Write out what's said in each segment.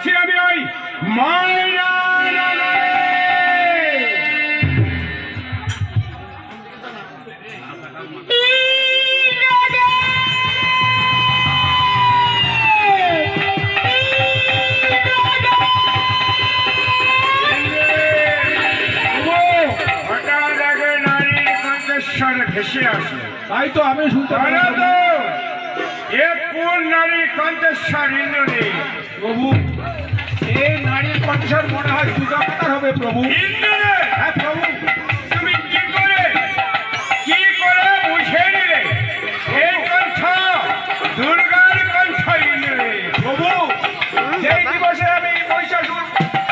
যাচ্ছি আমি ওই ভেসে আসে তাই তো আমি শুনতে এ কোন নারীর কণ্ঠস্বর ইন্দ্রনী প্রভু এই নারীর কণ্ঠস্বর মনে হয় দুর্গামাতার হবে প্রভু। ইন্দ্রনী হ্যাঁ প্রভু। তুমি কি করে কি করে বুঝে নিলে? এই কণ্ঠ দুর্গার কণ্ঠ ইন্দ্রনী প্রভু যেই দিবসে আমি মহিষাসুর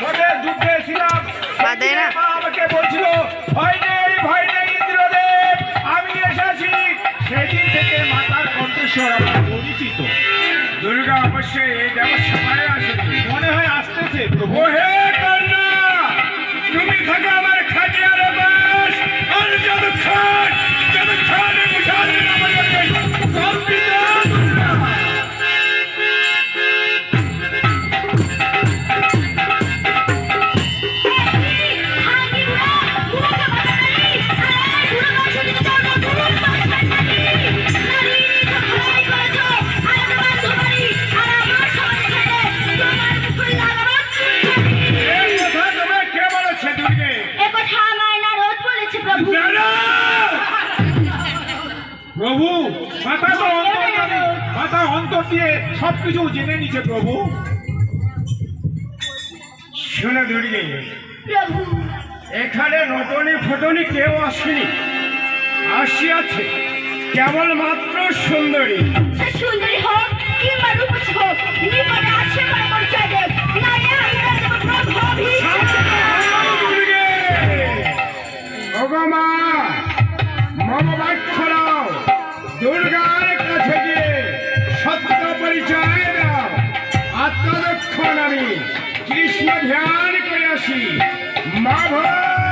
বধের যুদ্ধে ছিলাম। বাদে না। আমাকে বলছিল মাতার কণ্ঠস্বর পরিচিত দুর্গা অবশ্যই এই দেবসভায় আসেনি সবকিছু জেনে নিছে প্রভু শুনে দুর্গে এখানে নটনি ফটনি কেউ আসেনি। আসিয়াছে। কেবলমাত্র সুন্দরী। সুন্দরী মা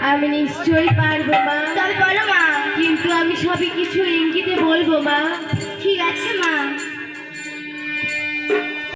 আমি নিশ্চয়ই পারব মা। তাহলে বলো মা। কিন্তু আমি সবই কিছু ইঙ্গিতে বলব মা। ঠিক আছে মা।